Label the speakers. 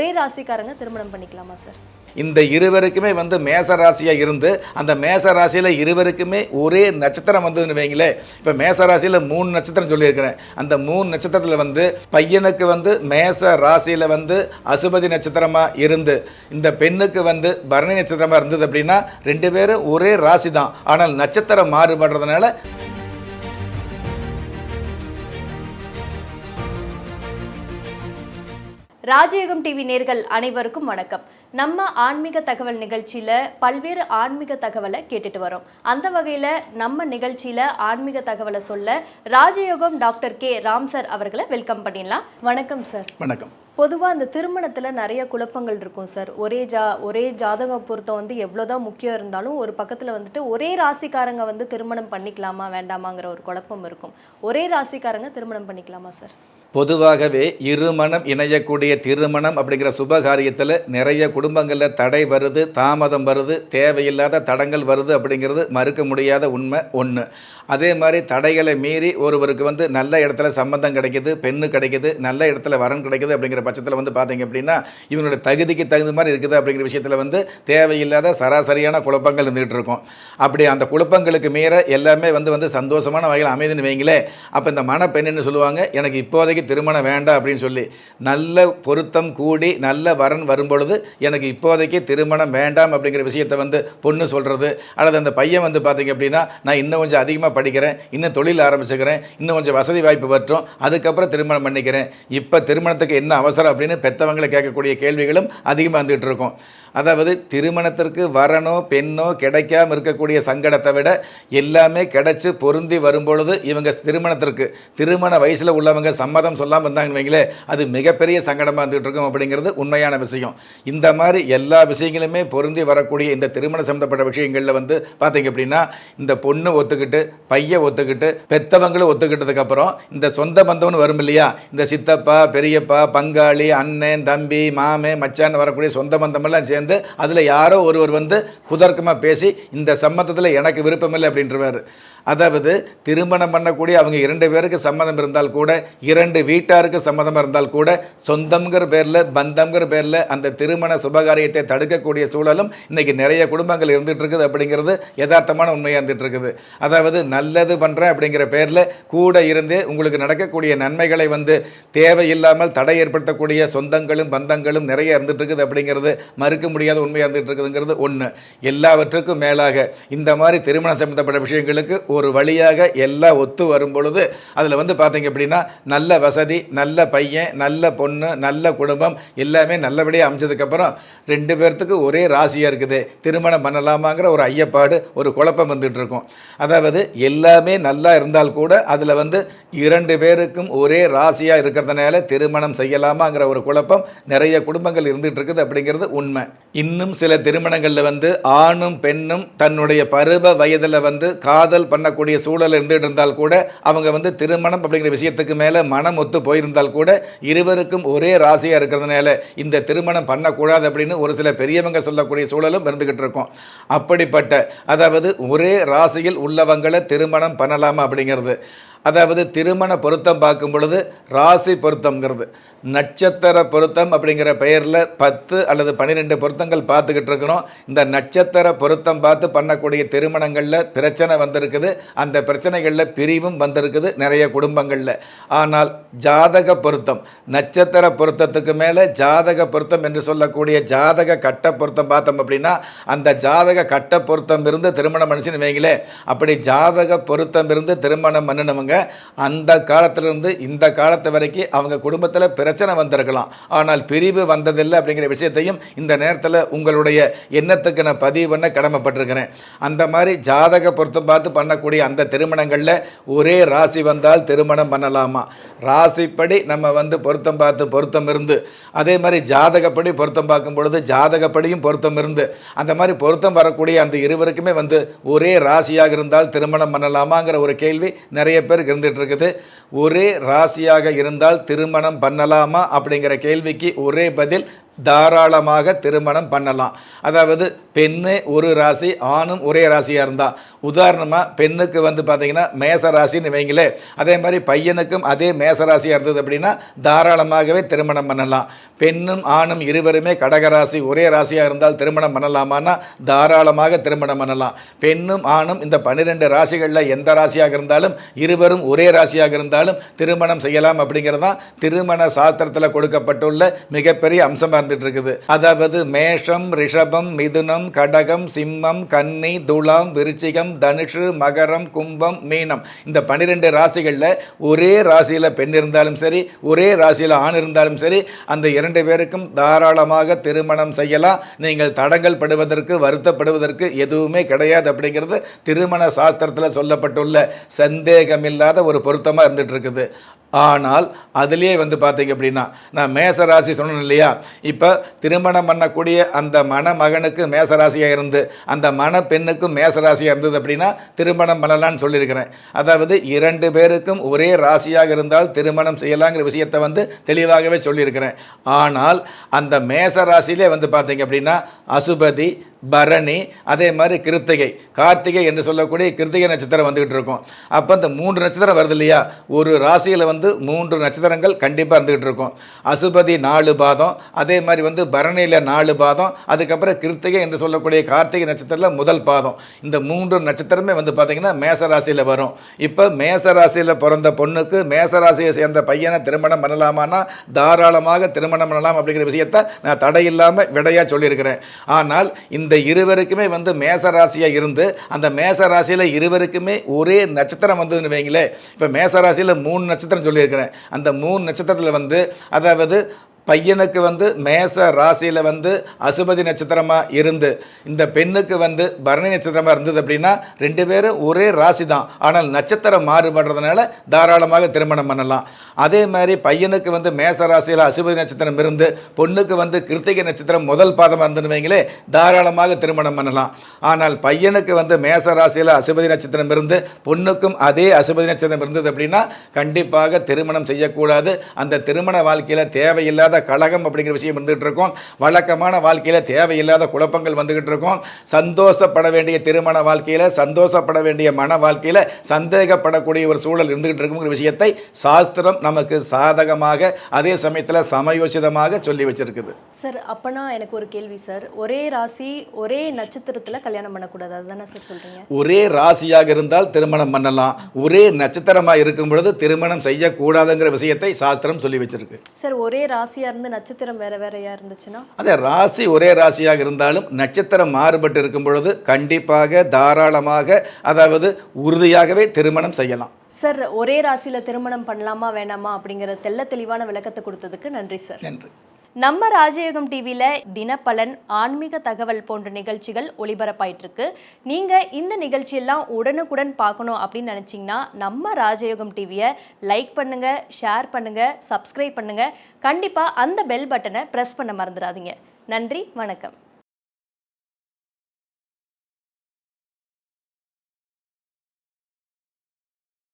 Speaker 1: ஒரே ராசிக்காரங்க திருமணம் பண்ணிக்கலாமா சார்
Speaker 2: இந்த இருவருக்குமே வந்து மேச ராசியாக இருந்து அந்த மேச ராசியில் இருவருக்குமே ஒரே நட்சத்திரம் வந்ததுன்னு வைங்களே இப்போ மேச ராசியில் மூணு நட்சத்திரம் சொல்லியிருக்கிறேன் அந்த மூணு நட்சத்திரத்தில் வந்து பையனுக்கு வந்து மேச ராசியில் வந்து அசுபதி நட்சத்திரமாக இருந்து இந்த பெண்ணுக்கு வந்து பரணி நட்சத்திரமாக இருந்தது அப்படின்னா ரெண்டு பேரும் ஒரே ராசி தான் ஆனால் நட்சத்திரம் மாறுபடுறதுனால
Speaker 1: ராஜயோகம் டிவி நேர்கள் அனைவருக்கும் வணக்கம் நம்ம ஆன்மீக தகவல் நிகழ்ச்சியில் பல்வேறு ஆன்மீக தகவலை கேட்டுட்டு வரோம் அந்த வகையில் நம்ம நிகழ்ச்சியில் ஆன்மீக தகவலை சொல்ல ராஜயோகம் டாக்டர் கே ராம் சார் அவர்களை வெல்கம் பண்ணிடலாம் வணக்கம் சார் வணக்கம் பொதுவாக அந்த திருமணத்தில் நிறைய குழப்பங்கள் இருக்கும் சார் ஒரே ஜா ஒரே ஜாதக பொருத்தம் வந்து எவ்வளோதான் முக்கியம் இருந்தாலும் ஒரு பக்கத்தில் வந்துட்டு ஒரே ராசிக்காரங்க வந்து திருமணம் பண்ணிக்கலாமா வேண்டாமாங்கிற ஒரு குழப்பம் இருக்கும் ஒரே ராசிக்காரங்க திருமணம் பண்ணிக்கலாமா சார்
Speaker 2: பொதுவாகவே இருமணம் இணையக்கூடிய திருமணம் அப்படிங்கிற சுப காரியத்தில் நிறைய குடும்பங்களில் தடை வருது தாமதம் வருது தேவையில்லாத தடங்கள் வருது அப்படிங்கிறது மறுக்க முடியாத உண்மை ஒன்று அதே மாதிரி தடைகளை மீறி ஒருவருக்கு வந்து நல்ல இடத்துல சம்மந்தம் கிடைக்கிது பெண்ணு கிடைக்கிது நல்ல இடத்துல வரன் கிடைக்கிது அப்படிங்கிற பட்சத்தில் வந்து பார்த்தீங்க அப்படின்னா இவனுடைய தகுதிக்கு தகுந்த மாதிரி இருக்குது அப்படிங்கிற விஷயத்தில் வந்து தேவையில்லாத சராசரியான குழப்பங்கள் இருந்துகிட்டு இருக்கும் அப்படி அந்த குழப்பங்களுக்கு மீற எல்லாமே வந்து வந்து சந்தோஷமான வகையில் அமைதுன்னு வைங்களே அப்போ இந்த மணப்பெண்ணுன்னு சொல்லுவாங்க எனக்கு இப்போதைக்கு திருமணம் வேண்டாம் அப்படின்னு சொல்லி நல்ல பொருத்தம் கூடி நல்ல வரன் வரும்பொழுது எனக்கு இப்போதைக்கு திருமணம் வேண்டாம் அப்படிங்கிற விஷயத்தை வந்து பொண்ணு சொல்கிறது அல்லது அந்த பையன் வந்து பார்த்திங்க அப்படின்னா நான் இன்னும் கொஞ்சம் அதிகமாக படிக்கிறேன் இன்னும் தொழில் ஆரம்பிச்சுக்கிறேன் இன்னும் கொஞ்சம் வசதி வாய்ப்பு பற்றும் அதுக்கப்புறம் திருமணம் பண்ணிக்கிறேன் இப்போ திருமணத்துக்கு என்ன அவசரம் சார் அப்படின்னு பெற்றவங்களை கேட்கக்கூடிய கேள்விகளும் அதிகமாக வந்துகிட்டு இருக்கும் அதாவது திருமணத்திற்கு வரனோ பெண்ணோ கிடைக்காமல் இருக்கக்கூடிய சங்கடத்தை விட எல்லாமே கிடைச்சி பொருந்தி வரும்பொழுது இவங்க திருமணத்திற்கு திருமண வயசில் உள்ளவங்க சம்மதம் சொல்லாமல் இருந்தாங்கன்னு வைங்களே அது மிகப்பெரிய சங்கடமாக இருந்துகிட்டு இருக்கும் அப்படிங்கிறது உண்மையான விஷயம் இந்த மாதிரி எல்லா விஷயங்களுமே பொருந்தி வரக்கூடிய இந்த திருமணம் சம்மந்தப்பட்ட விஷயங்களில் வந்து பார்த்தீங்க அப்படின்னா இந்த பொண்ணு ஒத்துக்கிட்டு பையன் ஒத்துக்கிட்டு பெற்றவங்களும் ஒத்துக்கிட்டதுக்கப்புறம் இந்த சொந்த பந்தம்னு வரும் இல்லையா இந்த சித்தப்பா பெரியப்பா பங்க பங்காளி அண்ணன் தம்பி மாமே மச்சான் வரக்கூடிய சொந்த பந்தமெல்லாம் சேர்ந்து அதில் யாரோ ஒருவர் வந்து குதர்க்கமாக பேசி இந்த சம்மந்தத்தில் எனக்கு விருப்பமில்லை அப்படின்றவர் அதாவது திருமணம் பண்ணக்கூடிய அவங்க இரண்டு பேருக்கு சம்மதம் இருந்தால் கூட இரண்டு வீட்டாருக்கு சம்மதம் இருந்தால் கூட சொந்தம்ங்கிற பேரில் பந்தம்ங்கிற பேரில் அந்த திருமண சுபகாரியத்தை தடுக்கக்கூடிய சூழலும் இன்றைக்கி நிறைய குடும்பங்கள் இருந்துகிட்டு இருக்குது அப்படிங்கிறது யதார்த்தமான உண்மையாக இருந்துகிட்டு இருக்குது அதாவது நல்லது பண்ணுறேன் அப்படிங்கிற பேரில் கூட இருந்து உங்களுக்கு நடக்கக்கூடிய நன்மைகளை வந்து தேவையில்லாமல் தடை ஏற்படுத்த பயன்படுத்தக்கூடிய சொந்தங்களும் பந்தங்களும் நிறைய இருந்துகிட்டு இருக்குது அப்படிங்கிறது மறுக்க முடியாத உண்மையாக இருந்துகிட்டு இருக்குதுங்கிறது ஒன்று எல்லாவற்றுக்கும் மேலாக இந்த மாதிரி திருமணம் சம்பந்தப்பட்ட விஷயங்களுக்கு ஒரு வழியாக எல்லாம் ஒத்து வரும் பொழுது அதில் வந்து பார்த்தீங்க அப்படின்னா நல்ல வசதி நல்ல பையன் நல்ல பொண்ணு நல்ல குடும்பம் எல்லாமே நல்லபடியாக அமைச்சதுக்கப்புறம் ரெண்டு பேர்த்துக்கு ஒரே ராசியாக இருக்குது திருமணம் பண்ணலாமாங்கிற ஒரு ஐயப்பாடு ஒரு குழப்பம் வந்துகிட்டு இருக்கும் அதாவது எல்லாமே நல்லா இருந்தால் கூட அதில் வந்து இரண்டு பேருக்கும் ஒரே ராசியாக இருக்கிறதுனால திருமணம் செய்யலாம் நடக்கலாமாங்கிற ஒரு குழப்பம் நிறைய குடும்பங்கள் இருந்துகிட்டு இருக்குது அப்படிங்கிறது உண்மை இன்னும் சில திருமணங்களில் வந்து ஆணும் பெண்ணும் தன்னுடைய பருவ வயதில் வந்து காதல் பண்ணக்கூடிய சூழல் இருந்துகிட்டு இருந்தால் கூட அவங்க வந்து திருமணம் அப்படிங்கிற விஷயத்துக்கு மேலே மனம் ஒத்து போயிருந்தால் கூட இருவருக்கும் ஒரே ராசியாக இருக்கிறதுனால இந்த திருமணம் பண்ணக்கூடாது அப்படின்னு ஒரு சில பெரியவங்க சொல்லக்கூடிய சூழலும் இருந்துக்கிட்டு இருக்கும் அப்படிப்பட்ட அதாவது ஒரே ராசியில் உள்ளவங்களை திருமணம் பண்ணலாமா அப்படிங்கிறது அதாவது திருமண பொருத்தம் பார்க்கும் பொழுது ராசி பொருத்தம்ங்கிறது நட்சத்திர பொருத்தம் அப்படிங்கிற பெயரில் பத்து அல்லது பன்னிரெண்டு பொருத்தங்கள் பார்த்துக்கிட்டு இருக்கிறோம் இந்த நட்சத்திர பொருத்தம் பார்த்து பண்ணக்கூடிய திருமணங்களில் பிரச்சனை வந்திருக்குது அந்த பிரச்சனைகளில் பிரிவும் வந்திருக்குது நிறைய குடும்பங்களில் ஆனால் ஜாதக பொருத்தம் நட்சத்திர பொருத்தத்துக்கு மேலே ஜாதக பொருத்தம் என்று சொல்லக்கூடிய ஜாதக கட்ட பொருத்தம் பார்த்தோம் அப்படின்னா அந்த ஜாதக கட்ட பொருத்தம் இருந்து திருமணம் மனுஷன் வைங்களே அப்படி ஜாதக பொருத்தம் இருந்து திருமணம் மன்னனவங்க இருந்திருப்பாங்க அந்த காலத்திலிருந்து இந்த காலத்து வரைக்கும் அவங்க குடும்பத்தில் பிரச்சனை வந்திருக்கலாம் ஆனால் பிரிவு வந்ததில்லை அப்படிங்கிற விஷயத்தையும் இந்த நேரத்தில் உங்களுடைய எண்ணத்துக்கு நான் பதிவு பண்ண கடமைப்பட்டிருக்கிறேன் அந்த மாதிரி ஜாதக பொருத்தம் பார்த்து பண்ணக்கூடிய அந்த திருமணங்களில் ஒரே ராசி வந்தால் திருமணம் பண்ணலாமா ராசிப்படி நம்ம வந்து பொருத்தம் பார்த்து பொருத்தம் இருந்து அதே மாதிரி ஜாதகப்படி பொருத்தம் பார்க்கும் பொழுது ஜாதகப்படியும் பொருத்தம் இருந்து அந்த மாதிரி பொருத்தம் வரக்கூடிய அந்த இருவருக்குமே வந்து ஒரே ராசியாக இருந்தால் திருமணம் பண்ணலாமாங்கிற ஒரு கேள்வி நிறைய பேர் பேருக்கு இருந்துகிட்டு இருக்குது ஒரே ராசியாக இருந்தால் திருமணம் பண்ணலாமா அப்படிங்கிற கேள்விக்கு ஒரே பதில் தாராளமாக திருமணம் பண்ணலாம் அதாவது பெண்ணு ஒரு ராசி ஆணும் ஒரே ராசியாக இருந்தால் உதாரணமாக பெண்ணுக்கு வந்து பார்த்திங்கன்னா மேச ராசின்னு வைங்களே அதே மாதிரி பையனுக்கும் அதே மேச ராசியாக இருந்தது அப்படின்னா தாராளமாகவே திருமணம் பண்ணலாம் பெண்ணும் ஆணும் இருவருமே கடகராசி ஒரே ராசியாக இருந்தால் திருமணம் பண்ணலாமான்னா தாராளமாக திருமணம் பண்ணலாம் பெண்ணும் ஆணும் இந்த பன்னிரெண்டு ராசிகளில் எந்த ராசியாக இருந்தாலும் இருவரும் ஒரே ராசியாக இருந்தாலும் திருமணம் செய்யலாம் அப்படிங்கிறது தான் திருமண சாஸ்திரத்தில் கொடுக்கப்பட்டுள்ள மிகப்பெரிய அம்சமாக இருந்தது வந்துட்டு இருக்குது அதாவது மேஷம் ரிஷபம் மிதுனம் கடகம் சிம்மம் கன்னி துலாம் விருச்சிகம் தனுஷு மகரம் கும்பம் மீனம் இந்த பன்னிரெண்டு ராசிகளில் ஒரே ராசியில் பெண் இருந்தாலும் சரி ஒரே ராசியில் ஆண் இருந்தாலும் சரி அந்த இரண்டு பேருக்கும் தாராளமாக திருமணம் செய்யலாம் நீங்கள் தடங்கள் படுவதற்கு வருத்தப்படுவதற்கு எதுவுமே கிடையாது அப்படிங்கிறது திருமண சாஸ்திரத்தில் சொல்லப்பட்டுள்ள சந்தேகமில்லாத ஒரு பொருத்தமாக இருந்துட்டு இருக்குது ஆனால் அதுலேயே வந்து பார்த்தீங்க அப்படின்னா நான் மேசராசி சொன்னேன் இல்லையா இப்போ திருமணம் பண்ணக்கூடிய அந்த மணமகனுக்கு மேசராசியாக இருந்து அந்த மண பெண்ணுக்கும் மேசராசியாக இருந்தது அப்படின்னா திருமணம் பண்ணலான்னு சொல்லியிருக்கிறேன் அதாவது இரண்டு பேருக்கும் ஒரே ராசியாக இருந்தால் திருமணம் செய்யலாங்கிற விஷயத்தை வந்து தெளிவாகவே சொல்லியிருக்கிறேன் ஆனால் அந்த மேசராசிலே வந்து பார்த்தீங்க அப்படின்னா அசுபதி பரணி அதே மாதிரி கிருத்திகை கார்த்திகை என்று சொல்லக்கூடிய கிருத்திகை நட்சத்திரம் வந்துகிட்டு இருக்கும் அப்போ இந்த மூன்று நட்சத்திரம் வருது இல்லையா ஒரு ராசியில் வந்து மூன்று நட்சத்திரங்கள் கண்டிப்பாக இருந்துக்கிட்டு இருக்கும் அசுபதி நாலு பாதம் அதே மாதிரி வந்து பரணியில் நாலு பாதம் அதுக்கப்புறம் கிருத்திகை என்று சொல்லக்கூடிய கார்த்திகை நட்சத்திரத்தில் முதல் பாதம் இந்த மூன்று நட்சத்திரமே வந்து பார்த்திங்கன்னா மேச ராசியில் வரும் இப்போ மேச ராசியில் பிறந்த பொண்ணுக்கு மேச ராசியை சேர்ந்த பையனை திருமணம் பண்ணலாமான்னா தாராளமாக திருமணம் பண்ணலாம் அப்படிங்கிற விஷயத்தை நான் தடையில்லாமல் விடையாக சொல்லியிருக்கிறேன் ஆனால் இந்த இந்த இருவருக்குமே வந்து மேச ராசியாக இருந்து அந்த மேச ராசியில் இருவருக்குமே ஒரே நட்சத்திரம் வந்ததுன்னு வைங்களேன் இப்போ மேச ராசியில் மூணு நட்சத்திரம் சொல்லியிருக்கிறேன் அந்த மூணு நட்சத்திரத்தில் வந்து அதாவது பையனுக்கு வந்து மேச ராசியில் வந்து அசுபதி நட்சத்திரமாக இருந்து இந்த பெண்ணுக்கு வந்து பரணி நட்சத்திரமாக இருந்தது அப்படின்னா ரெண்டு பேரும் ஒரே ராசி தான் ஆனால் நட்சத்திரம் மாறுபடுறதுனால தாராளமாக திருமணம் பண்ணலாம் அதே மாதிரி பையனுக்கு வந்து மேச ராசியில் அசுபதி நட்சத்திரம் இருந்து பொண்ணுக்கு வந்து கிருத்திகை நட்சத்திரம் முதல் பாதமாக இருந்துன்னு வைங்களே தாராளமாக திருமணம் பண்ணலாம் ஆனால் பையனுக்கு வந்து மேச ராசியில் அசுபதி நட்சத்திரம் இருந்து பொண்ணுக்கும் அதே அசுபதி நட்சத்திரம் இருந்தது அப்படின்னா கண்டிப்பாக திருமணம் செய்யக்கூடாது அந்த திருமண வாழ்க்கையில் தேவையில்லாத கழகம் அப்படிங்கிற விஷயம் இருந்துகிட்டு இருக்கும் வழக்கமான வாழ்க்கையில் தேவையில்லாத குழப்பங்கள் வந்துகிட்டு இருக்கும் சந்தோஷப்பட வேண்டிய திருமண வாழ்க்கையில் சந்தோஷப்பட வேண்டிய மன வாழ்க்கையில் சந்தேகப்படக்கூடிய ஒரு சூழல் இருந்துகிட்டு இருக்குங்கிற விஷயத்தை சாஸ்திரம் நமக்கு சாதகமாக அதே சமயத்தில் சமயோசிதமாக சொல்லி வச்சிருக்குது
Speaker 1: சார் அப்பனா எனக்கு ஒரு கேள்வி சார் ஒரே ராசி ஒரே நட்சத்திரத்தில் கல்யாணம் பண்ணக்கூடாது அதுதானே சார் சொல்கிறீங்க
Speaker 2: ஒரே ராசியாக இருந்தால் திருமணம் பண்ணலாம் ஒரே நட்சத்திரமாக இருக்கும் பொழுது திருமணம் செய்யக்கூடாதுங்கிற விஷயத்தை சாஸ்திரம் சொல்லி வச்சிருக்கு
Speaker 1: சார் ஒரே ராசி ராசியாக இருந்து நட்சத்திரம் வேற வேறையாக இருந்துச்சுன்னா
Speaker 2: அதே ராசி ஒரே ராசியாக இருந்தாலும் நட்சத்திரம் மாறுபட்டு இருக்கும் பொழுது கண்டிப்பாக தாராளமாக அதாவது உறுதியாகவே திருமணம் செய்யலாம்
Speaker 1: சார் ஒரே ராசியில் திருமணம் பண்ணலாமா வேணாமா அப்படிங்கிற தெல்ல தெளிவான விளக்கத்தை கொடுத்ததுக்கு நன்றி சார் நன்றி நம்ம ராஜயோகம் டிவியில் தினப்பலன் ஆன்மீக தகவல் போன்ற நிகழ்ச்சிகள் ஒளிபரப்பாயிட்டிருக்கு நீங்கள் இந்த நிகழ்ச்சியெல்லாம் உடனுக்குடன் பார்க்கணும் அப்படின்னு நினச்சிங்கன்னா நம்ம ராஜயோகம் டிவியை லைக் பண்ணுங்கள் ஷேர் பண்ணுங்கள் சப்ஸ்கிரைப் பண்ணுங்கள் கண்டிப்பாக அந்த பெல் பட்டனை ப்ரெஸ் பண்ண மறந்துடாதீங்க நன்றி வணக்கம்